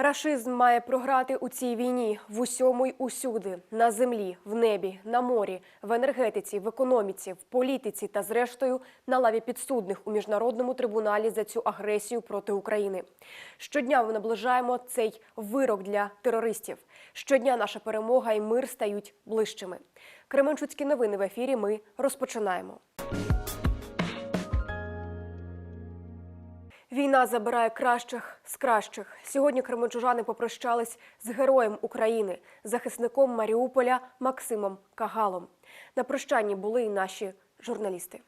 Рашизм має програти у цій війні в усьому й усюди, на землі, в небі, на морі, в енергетиці, в економіці, в політиці та, зрештою, на лаві підсудних у міжнародному трибуналі за цю агресію проти України. Щодня ми наближаємо цей вирок для терористів. Щодня наша перемога і мир стають ближчими. Кременчуцькі новини в ефірі. Ми розпочинаємо. Війна забирає кращих з кращих. Сьогодні кременчужани попрощались з героєм України, захисником Маріуполя Максимом Кагалом. На прощанні були і наші журналісти.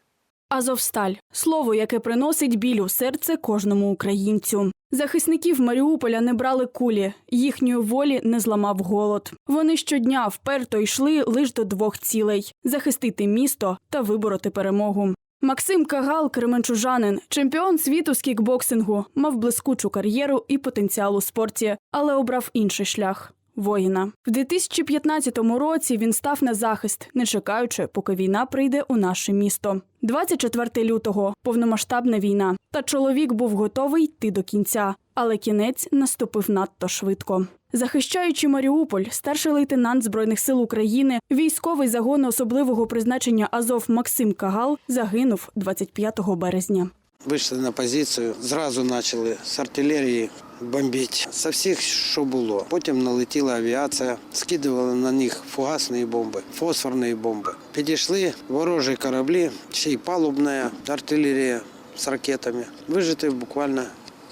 Азовсталь слово, яке приносить біль у серце кожному українцю. Захисників Маріуполя не брали кулі, їхньої волі не зламав голод. Вони щодня вперто йшли лише до двох цілей: захистити місто та вибороти перемогу. Максим Кагал, кременчужанин, чемпіон світу з кікбоксингу, мав блискучу кар'єру і потенціал у спорті, але обрав інший шлях. Воїна в 2015 році він став на захист, не чекаючи, поки війна прийде у наше місто. 24 лютого повномасштабна війна. Та чоловік був готовий йти до кінця, але кінець наступив надто швидко. Захищаючи Маріуполь, старший лейтенант збройних сил України, військовий загону особливого призначення Азов Максим Кагал загинув 25 березня. Вийшли на позицію, зразу почали з артилерії бомбити. З всіх, що було. Потім налетіла авіація, скидували на них фугасні бомби, фосфорні бомби. Підійшли ворожі кораблі, ще й палубна артилерія з ракетами. Вижити буквально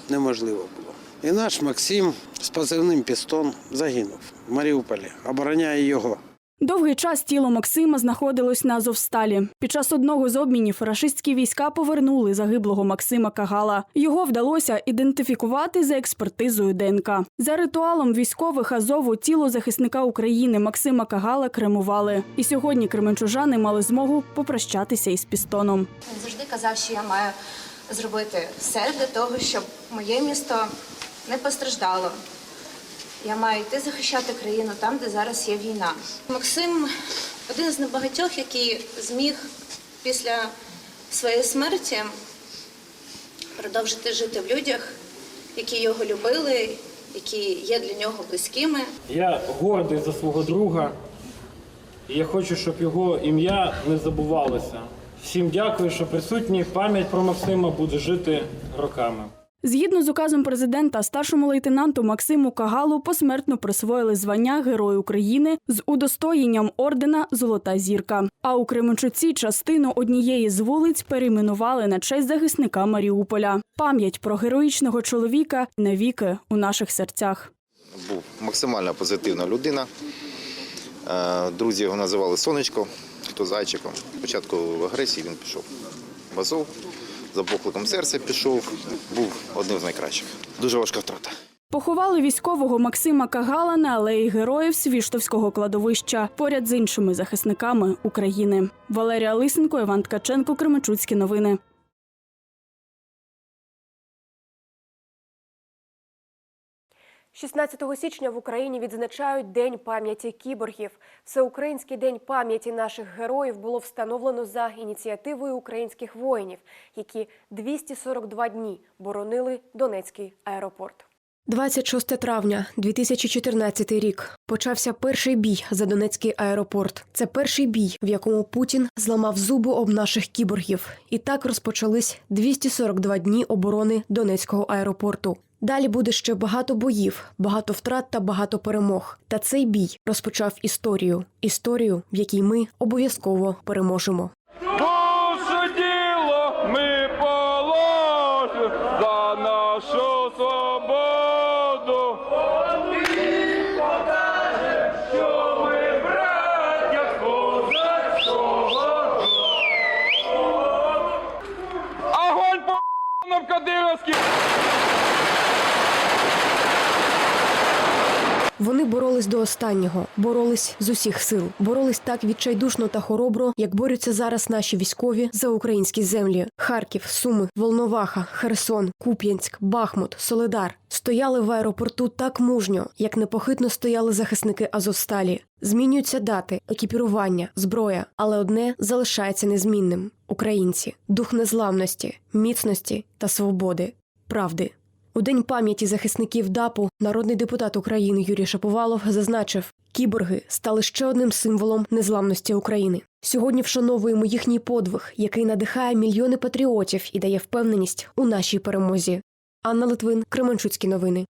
неможливо було. І наш Максим з позивним пістон загинув в Маріуполі, обороняє його. Довгий час тіло Максима знаходилось на Азовсталі. Під час одного з обмінів рашистські війська повернули загиблого Максима Кагала. Його вдалося ідентифікувати за експертизою ДНК. За ритуалом військових Азову тіло захисника України Максима Кагала кремували. І сьогодні кременчужани мали змогу попрощатися із пістоном. Він завжди казав, що я маю зробити все для того, щоб моє місто не постраждало. Я маю йти захищати країну там, де зараз є війна. Максим один з небагатьох, який зміг після своєї смерті продовжити жити в людях, які його любили, які є для нього близькими. Я гордий за свого друга, і я хочу, щоб його ім'я не забувалося. Всім дякую, що присутні. Пам'ять про Максима буде жити роками. Згідно з указом президента, старшому лейтенанту Максиму Кагалу посмертно присвоїли звання Герой України з удостоєнням ордена Золота зірка. А у Кременчуці частину однієї з вулиць перейменували на честь захисника Маріуполя. Пам'ять про героїчного чоловіка навіки у наших серцях. був максимально позитивна людина. Е, Друзі його називали Сонечко, хто зайчиком. Спочатку в агресії він пішов в Азов, за покликом серця пішов, був одним з найкращих. Дуже важка втрата. Поховали військового Максима Кагала на алеї героїв Свіштовського кладовища поряд з іншими захисниками України. Валерія Лисенко, Іван Ткаченко, Кременчуцькі новини. – 16 січня в Україні відзначають День пам'яті кіборгів. Всеукраїнський день пам'яті наших героїв було встановлено за ініціативою українських воїнів, які 242 дні боронили Донецький аеропорт. 26 травня 2014 рік почався перший бій за Донецький аеропорт. Це перший бій, в якому Путін зламав зуби об наших кіборгів. І так розпочались 242 дні оборони Донецького аеропорту. Далі буде ще багато боїв, багато втрат та багато перемог. Та цей бій розпочав історію. Історію, в якій ми обов'язково переможемо. Боролись до останнього, боролись з усіх сил, боролись так відчайдушно та хоробро, як борються зараз наші військові за українські землі. Харків, Суми, Волноваха, Херсон, Куп'янськ, Бахмут, Соледар стояли в аеропорту так мужньо, як непохитно стояли захисники Азовсталі. Змінюються дати, екіпірування, зброя, але одне залишається незмінним: українці, дух незламності, міцності та свободи, правди. У день пам'яті захисників ДАПу народний депутат України Юрій Шаповалов зазначив, кіборги стали ще одним символом незламності України. Сьогодні вшановуємо їхній подвиг, який надихає мільйони патріотів і дає впевненість у нашій перемозі. Анна Литвин, Кременчуцькі новини.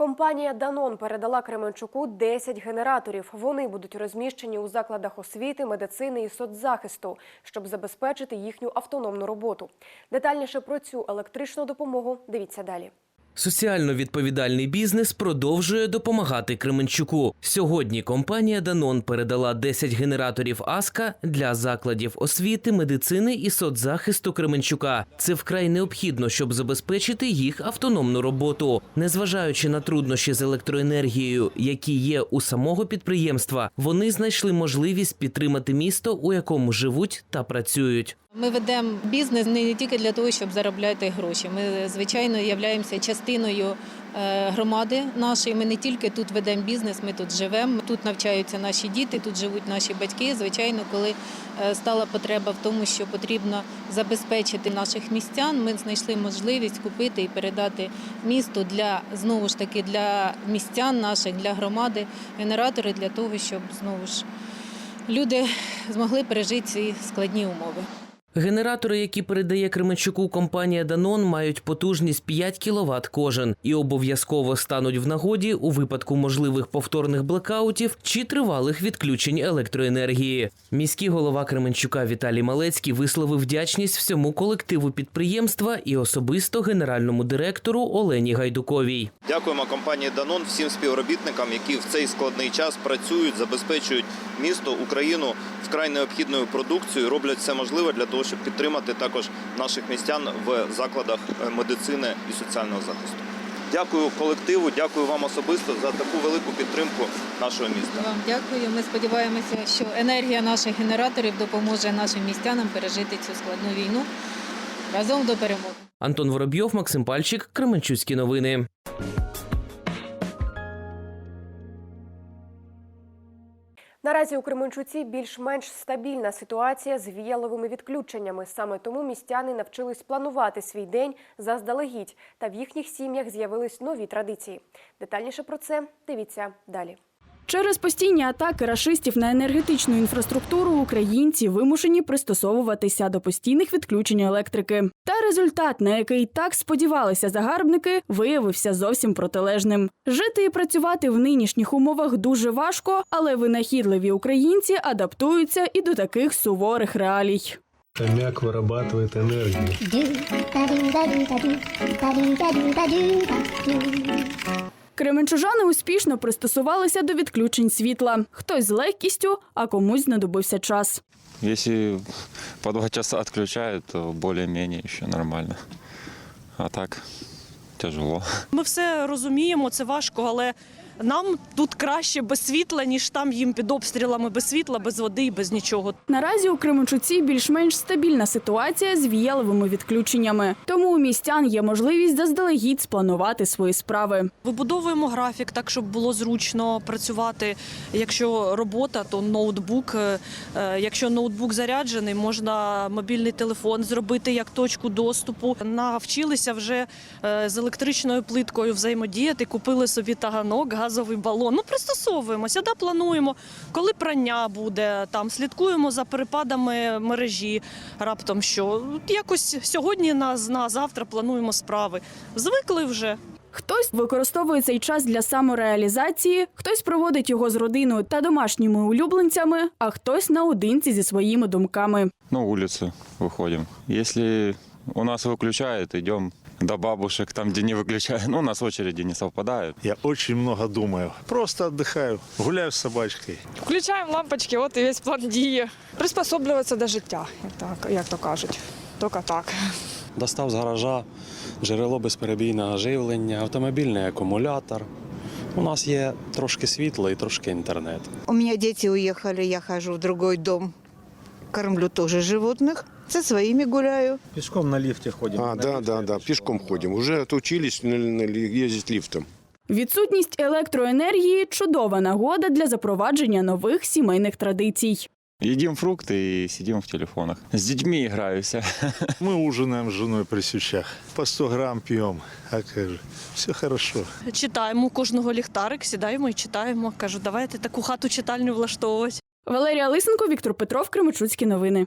Компанія Данон передала Кременчуку 10 генераторів. Вони будуть розміщені у закладах освіти, медицини і соцзахисту, щоб забезпечити їхню автономну роботу. Детальніше про цю електричну допомогу дивіться далі. Соціально відповідальний бізнес продовжує допомагати Кременчуку. Сьогодні компанія Данон передала 10 генераторів Аска для закладів освіти, медицини і соцзахисту Кременчука. Це вкрай необхідно, щоб забезпечити їх автономну роботу. Незважаючи на труднощі з електроенергією, які є у самого підприємства, вони знайшли можливість підтримати місто, у якому живуть та працюють. Ми ведемо бізнес не тільки для того, щоб заробляти гроші. Ми, звичайно, являємося частиною е, громади нашої. Ми не тільки тут ведемо бізнес, ми тут живемо. Тут навчаються наші діти, тут живуть наші батьки. Звичайно, коли е, стала потреба в тому, що потрібно забезпечити наших містян, ми знайшли можливість купити і передати місту для знову ж таки для містян наших, для громади генератори для того, щоб знову ж люди змогли пережити ці складні умови. Генератори, які передає Кременчуку компанія Данон, мають потужність 5 кВт кожен і обов'язково стануть в нагоді у випадку можливих повторних блекаутів чи тривалих відключень електроенергії. Міський голова Кременчука Віталій Малецький висловив вдячність всьому колективу підприємства і особисто генеральному директору Олені Гайдуковій. Дякуємо компанії Данон, всім співробітникам, які в цей складний час працюють, забезпечують місто, Україну вкрай необхідною продукцією, роблять все можливе для того, щоб підтримати також наших містян в закладах е, медицини і соціального захисту. Дякую колективу, дякую вам особисто за таку велику підтримку нашого міста. Вам дякую. Ми сподіваємося, що енергія наших генераторів допоможе нашим містянам пережити цю складну війну разом до перемоги. Антон Воробйов, Максим Пальчик, Кременчуцькі новини. Наразі у Кременчуці більш-менш стабільна ситуація з віяловими відключеннями. Саме тому містяни навчились планувати свій день заздалегідь, та в їхніх сім'ях з'явились нові традиції. Детальніше про це дивіться далі. Через постійні атаки рашистів на енергетичну інфраструктуру українці вимушені пристосовуватися до постійних відключень електрики. Та результат, на який так сподівалися загарбники, виявився зовсім протилежним. Жити і працювати в нинішніх умовах дуже важко, але винахідливі українці адаптуються і до таких суворих реалій. Хомяк вырабатывает энергию. Кременчужани успішно пристосувалися до відключень світла. Хтось з легкістю, а комусь знадобився час. Якщо по два часа відключають, то більш-менш ще нормально. А так тяжело. Ми все розуміємо, це важко, але нам тут краще без світла, ніж там їм під обстрілами без світла, без води і без нічого. Наразі у Кременчуці більш-менш стабільна ситуація з віяловими відключеннями. Тому у містян є можливість заздалегідь спланувати свої справи. Вибудовуємо графік так, щоб було зручно працювати. Якщо робота, то ноутбук. Е, е, Якщо ноутбук заряджений, можна мобільний телефон зробити як точку доступу. Навчилися вже е, з електричною плиткою взаємодіяти. Купили собі таганок, газовий балон. Ну пристосовуємося, да, плануємо, коли прання буде. Там слідкуємо за перепадами мережі. Раптом що якось сьогодні на, на завтра плануємо справи. Звикли вже. Хтось використовує цей час для самореалізації, хтось проводить його з родиною та домашніми улюбленцями, а хтось наодинці зі своїми думками. На улицу выходим. Если у нас выключают, идем до бабушек, там, где не выключают. Ну, у нас очереди не совпадают. Я очень много думаю. Просто отдыхаю, гуляю с собачкой. Включаємо лампочки, от і весь план дії. Приспособлюватися до життя, як, так, як то кажуть. Тільки так. Достав з гаража джерело безперебійного живлення, автомобільний акумулятор. У нас є трошки світла і трошки інтернет. У меня дети уехали, я хожу в другой дом. Кормлю тоже животных. Со своими гуляю. Пешком на лифте ходим. А, да, да, да, пешком ходим. Уже отучились на- на- ездить лифтом. Відсутність електроенергії чудова нагода для запровадження нових сімейних традицій. Едим фрукты и сидим в телефонах. С детьми играюсь. Мы ужинаем с женой при свечах. По 100 грамм пьем. А как же, все хорошо. Читаємо у кожного ліхтарик, сідаємо і читаємо. Кажу, давайте таку хату читальню влаштовувати. Валерія Лисенко, Віктор Петров, Кременчуцькі новини.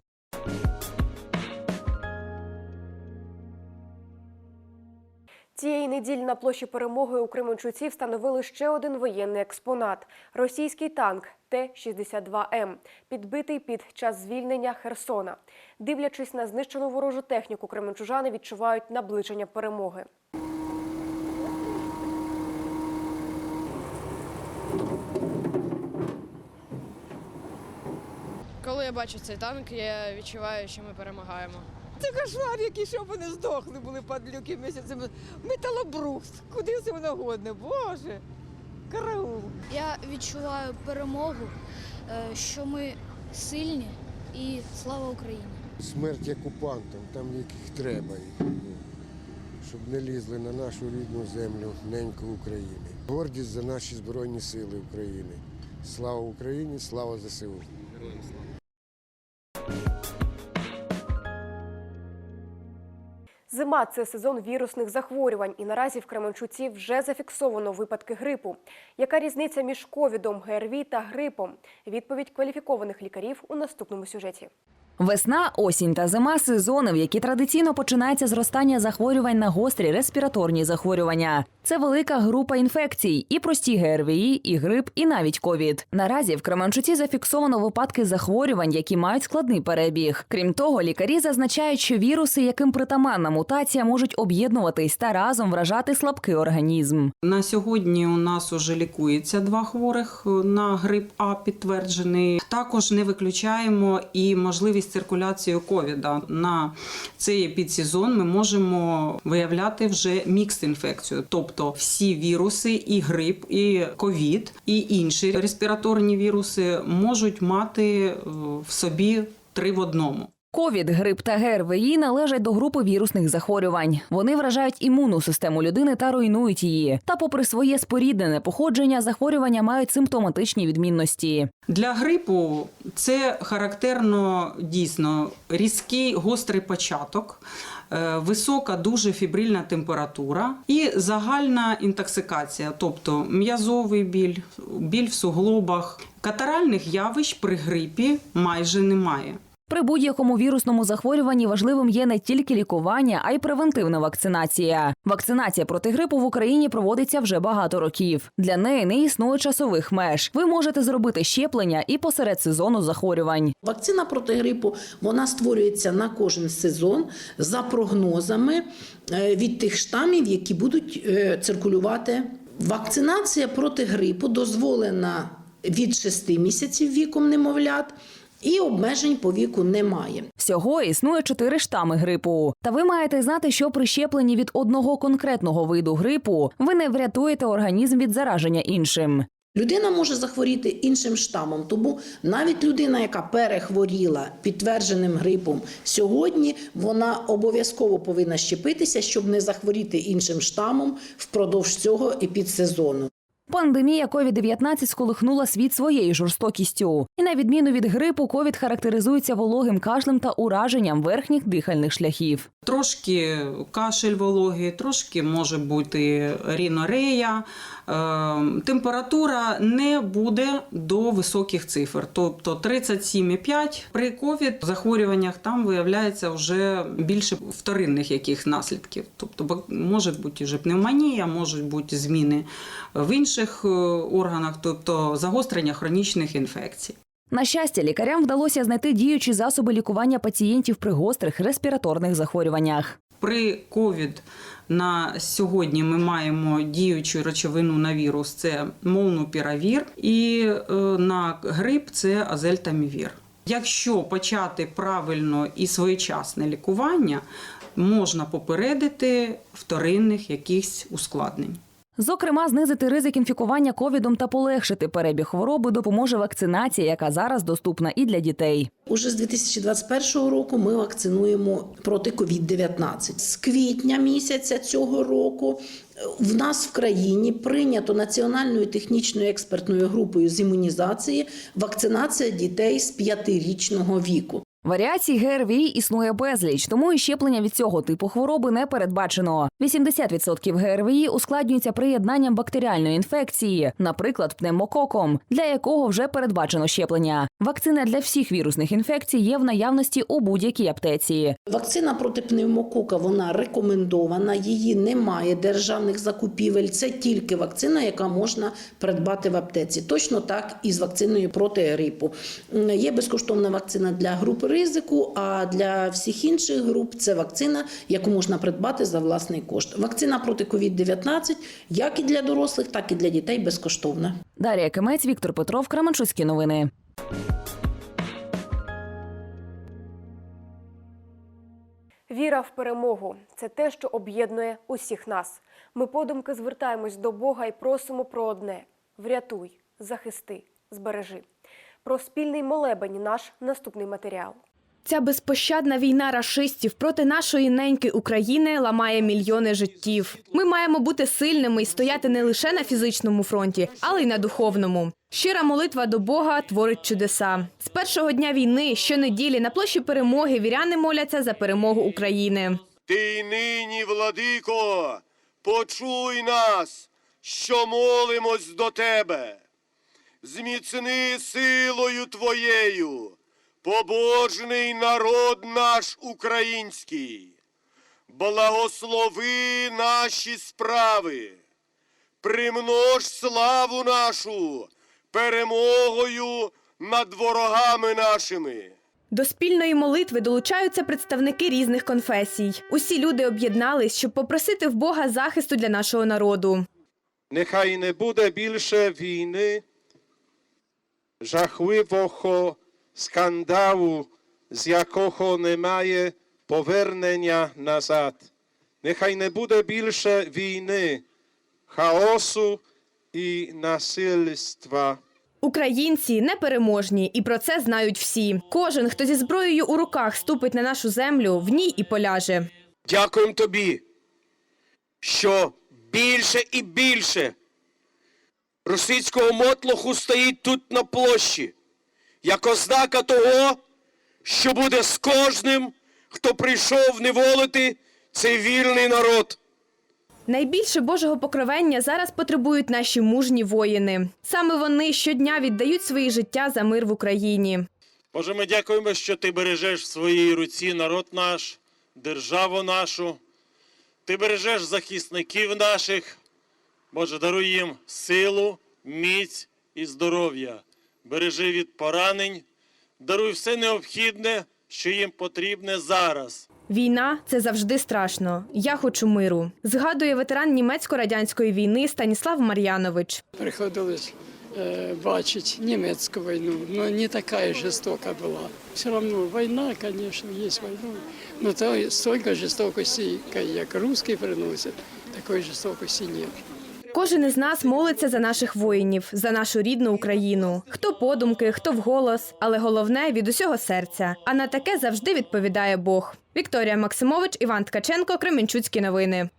Цієї неділі на площі перемоги у Кременчуці встановили ще один воєнний експонат – російський танк Т-62М, підбитий під час звільнення Херсона. Дивлячись на знищену ворожу техніку, кременчужани відчувають наближення перемоги. Коли я бачу цей танк, я відчуваю, що ми перемагаємо. Це кошмар, який щоб вони здохли були падлюки місяцями. Металобрухт, куди це воно годне, боже, караул. Я відчуваю перемогу, е, що ми сильні і слава Україні. Смерть окупантам, там яких треба ну, Щоб не лізли на нашу рідну землю, неньку України. Гордість за наші Збройні Сили України. Слава Україні, слава ЗСУ. Зима – це сезон вірусних захворювань, і наразі в Кременчуці вже зафіксовано випадки грипу. Яка різниця між ковідом, ГРВІ та грипом? Відповідь кваліфікованих лікарів у наступному сюжеті. Весна, осінь та зима сезони, в які традиційно починається зростання захворювань на гострі респіраторні захворювання. Це велика група інфекцій, і прості ГРВІ, і грип, і навіть ковід. Наразі в Кременчуці зафіксовано випадки захворювань, які мають складний перебіг. Крім того, лікарі зазначають, що віруси, яким притаманна мутація, можуть об'єднуватись та разом вражати слабкий організм. На сьогодні у нас уже лікується два хворих на грип А підтверджений. Також не виключаємо і можливість циркуляції ковіда. На цей підсезон ми можемо виявляти вже мікс інфекцію, тобто всі віруси, і грип, і ковід, і інші респіраторні віруси можуть мати е, в собі три в одному. Ковід, грип та ГРВІ належать до групи вірусних захворювань. Вони вражають імунну систему людини та руйнують її. Та, попри своє споріднене походження, захворювання мають симптоматичні відмінності. Для грипу це характерно дійсно різкий гострий початок, е, висока дуже фібрильна температура і загальна інтоксикація, тобто м'язовий біль, біль в суглобах. Катаральних явищ при грипі майже немає. При будь-якому вірусному захворюванні важливим є не тільки лікування, а й превентивна вакцинація. Вакцинація проти грипу в Україні проводиться вже багато років. Для неї не існує часових меж. Ви можете зробити щеплення і посеред сезону захворювань. Вакцина проти грипу вона створюється на кожен сезон за прогнозами е, від тих штамів, які будуть е, циркулювати. Вакцинація проти грипу дозволена від 6 місяців віком немовлят. І обмежень по віку немає. Всього існує чотири штами грипу. Та ви маєте знати, що при щепленні від одного конкретного виду грипу ви не врятуєте організм від зараження іншим. Людина може захворіти іншим штамом, тому навіть людина, яка перехворіла підтвердженим грипом сьогодні, вона обов'язково повинна щепитися, щоб не захворіти іншим штамом впродовж цього епідсезону. Пандемія COVID-19 сколихнула світ своєю жорстокістю. І на відміну від грипу, ковід характеризується вологим кашлем та ураженням верхніх дихальних шляхів. Трошки кашель вологий, трошки може бути рінорея. Е, Температура не буде до високих цифр, тобто 37,5. При ковід захворюваннях там виявляється вже більше вторинних яких наслідків. Тобто може бути вже пневмонія, можуть бути зміни в інших е, органах, тобто загострення хронічних інфекцій. На щастя, лікарям вдалося знайти діючі засоби лікування пацієнтів при гострих респіраторних захворюваннях. При ковід на сьогодні ми маємо діючу речовину на вірус це молнупіравір, і е, на грип це азельтамівір. Якщо почати правильно і своєчасне лікування, можна попередити вторинних якихось ускладнень. Зокрема, знизити ризик інфікування ковідом та полегшити перебіг хвороби допоможе вакцинація, яка зараз доступна і для дітей. Уже з 2021 року ми вакцинуємо проти COVID-19. З квітня місяця цього року е, в нас в країні прийнято національною технічною експертною групою з імунізації вакцинація дітей з п'ятирічного віку. Варіацій ГРВІ існує безліч, тому і щеплення від цього типу хвороби не передбачено. 80% ГРВІ ускладнюється приєднанням бактеріальної інфекції, наприклад, пневмококом, для якого вже передбачено щеплення. Вакцина для всіх вірусних інфекцій є в наявності у будь-якій аптеці. Вакцина проти пневмокока вона рекомендована, її немає державних закупівель. Це тільки вакцина, яка можна придбати в аптеці. Точно так і з вакциною проти грипу. М, Є безкоштовна вакцина для групи ризику, а для всіх інших груп це вакцина, яку можна придбати за власний кошт. Вакцина проти COVID-19 як і для дорослих, так і для дітей безкоштовна. Дар'я Кимець, Віктор Петров, Кременчуцькі новини. Віра в перемогу це те, що об'єднує усіх нас. Ми подумки звертаємось до Бога і просимо про одне: врятуй, захисти, збережи. Про спільний молебень наш наступний матеріал. Ця безпощадна війна рашистів проти нашої неньки України ламає мільйони життів. Ми маємо бути сильними і стояти не лише на фізичному фронті, але й на духовному. Щира молитва до Бога творить чудеса. З першого дня війни щонеділі на площі перемоги віряни моляться за перемогу України. Ти нині, владико, почуй нас, що молимось до тебе. Зміцни силою твоєю, побожний народ наш український. Благослови наші справи, примнож славу нашу перемогою над ворогами нашими. До спільної молитви долучаються представники різних конфесій. Усі люди об'єднались, щоб попросити в Бога захисту для нашого народу. Нехай не буде більше війни, жахливого скандалу, з якого немає повернення назад. Нехай не буде більше війни, хаосу і насильства. Українці непереможні, і про це знають всі. Кожен, хто зі зброєю у руках ступить на нашу землю, в ній і поляже. Дякуємо тобі, що більше і більше російського мотлоху стоїть тут на площі, як ознака того, що буде з кожним, хто прийшов неволити цей вільний народ. Найбільше Божого покровення зараз потребують наші мужні воїни. Саме вони щодня віддають свої життя за мир в Україні. Боже, ми дякуємо, що ти бережеш в своїй руці народ наш, державу нашу. Ти бережеш захисників наших. Боже, даруй їм силу, міць і здоров'я. Бережи від поранень, даруй все необхідне, що їм потрібне зараз. Війна це завжди страшно. Я хочу миру. Згадує ветеран німецько-радянської війни Станіслав Мар'янович. Приходилось э, бачить немецкую войну, но не такая жестокая была. Все равно война, конечно, есть война, но то, столько жестокости, как русские приносят, такой жестокости нет. Кожен із нас молиться за наших воїнів, за нашу рідну Україну. Хто подумки, хто вголос, але головне від усього серця. А на таке завжди відповідає Бог. Вікторія Максимович, Іван Ткаченко, Кременчуцькі новини.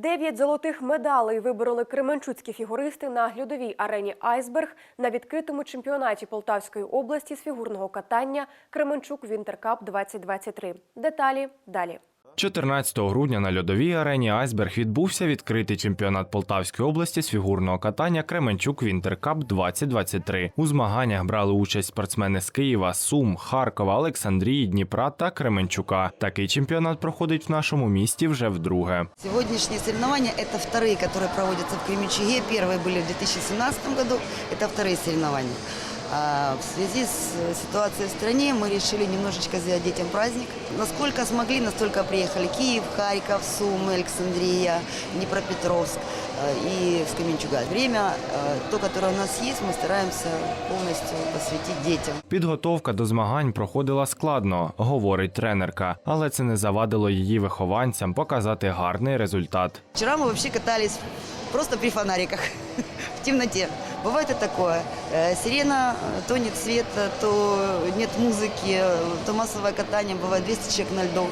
Дев'ять золотих медалей вибороли кременчуцькі фігуристи на льодовій арені Айсберг на відкритому чемпіонаті Полтавської області з фігурного катання Кременчук Вінтеркап 2023. Деталі далі. 14 грудня на льодовій арені Айсберг відбувся відкритий чемпіонат Полтавської області з фігурного катання Кременчук Вінтеркап 2023. У змаганнях брали участь спортсмени з Києва, Сум, Харкова, Олександрії, Дніпра та Кременчука. Такий чемпіонат проходить в нашому місті вже вдруге. Сегодняшние соревнования – это вторые, которые проводятся в Кременчуге. Первые были в 2017 году, это вторые соревнования. А в связи с э, ситуацией в стране мы решили немножечко сделать детям праздник. Насколько смогли, настолько приехали. Киев, Харьков, Сумы, Александрия, Днепропетровск э, и в Каменчуга. Время, э, то, которое у нас есть, мы стараемся полностью посвятить детям. Підготовка до змагань проходила складно, говорить тренерка, але це не завадило її вихованцям показати гарний результат. Вчера мы вообще катались просто при фонариках в темноте. Бывает и такое. Э, Сирена, э, то нет света, то нет музыки, э, то массовое катание. Бывает 200 человек на льду.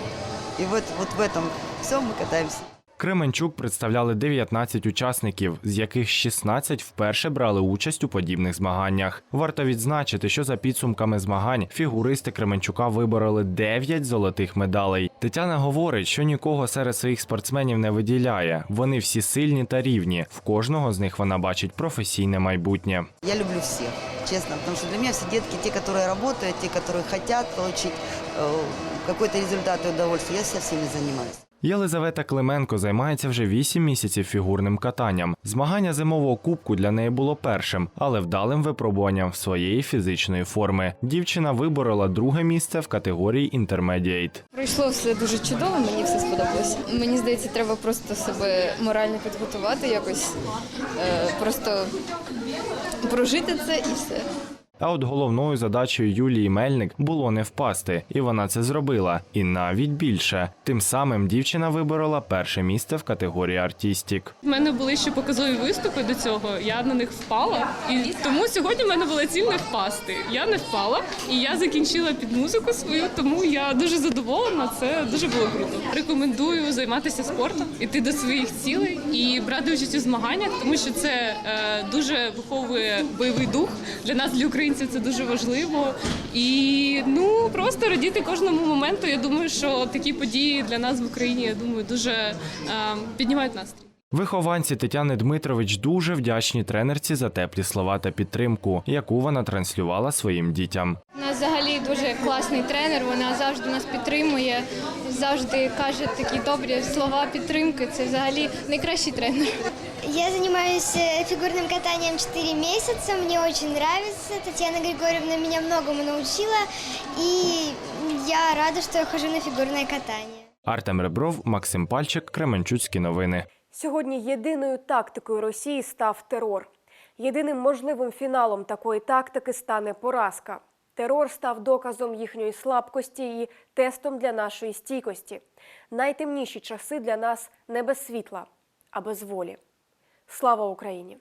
И вот, вот в этом всем мы катаемся. Кременчук представляли 19 учасників, з яких 16 вперше брали участь у подібних змаганнях. Варто відзначити, що за підсумками змагань фігуристи Кременчука вибороли 9 золотих медалей. Тетяна говорить, що нікого серед своїх спортсменів не виділяє. Вони всі сильні та рівні. В кожного з них вона бачить професійне майбутнє. Я люблю всех, честно, потому что для меня все детки, те, которые работают, те, которые хотят получить э, какой-то результат и удовольствие, я со всеми занимаюсь. Єлизавета Клименко займається вже 8 місяців фігурним катанням. Змагання зимового кубку для неї було першим, але вдалим випробуванням своєї фізичної форми. Дівчина виборола друге місце в категорії Intermediate. Пройшло все дуже чудово, мені все сподобалося. Мені здається, треба просто себе морально підготувати, якось е, просто прожити це і все. А от головною задачею Юлії Мельник було не впасти, і вона це зробила. І навіть більше. Тим самим дівчина виборола перше місце в категорії Артістік. У мене були ще показові виступи до цього. Я на них впала, і тому сьогодні в мене була ціль не впасти. Я не впала, і я закінчила під музику свою, тому я дуже задоволена. Це дуже було круто. Рекомендую займатися спортом, іти до своїх цілей і брати участь у змаганнях, тому що це е, дуже виховує бойовий дух для нас, для українців. Це дуже важливо. І ну просто радіти кожному моменту. Я думаю, що такі події для нас в Україні я думаю дуже е, піднімають настрій. Вихованці Тетяни Дмитрович дуже вдячні тренерці за теплі слова та підтримку, яку вона транслювала своїм дітям. У нас взагалі дуже класний тренер. Вона завжди нас підтримує, завжди каже такі добрі слова підтримки. Це взагалі найкращий тренер. Я занимаюсь э, фигурным катанием 4 месяца. Мне очень нравится. Татьяна Григорьевна меня многому научила. И я рада, что я хожу на фигурное катание. Артем Ребров, Максим Пальчик, Кременчуцькі новини. Сьогодні єдиною тактикою Росії став терор. Єдиним можливим фіналом такої тактики стане поразка. Терор став доказом їхньої слабкості і тестом для нашої стійкості. Найтемніші часи для нас не без світла, а без волі. Слава Україні!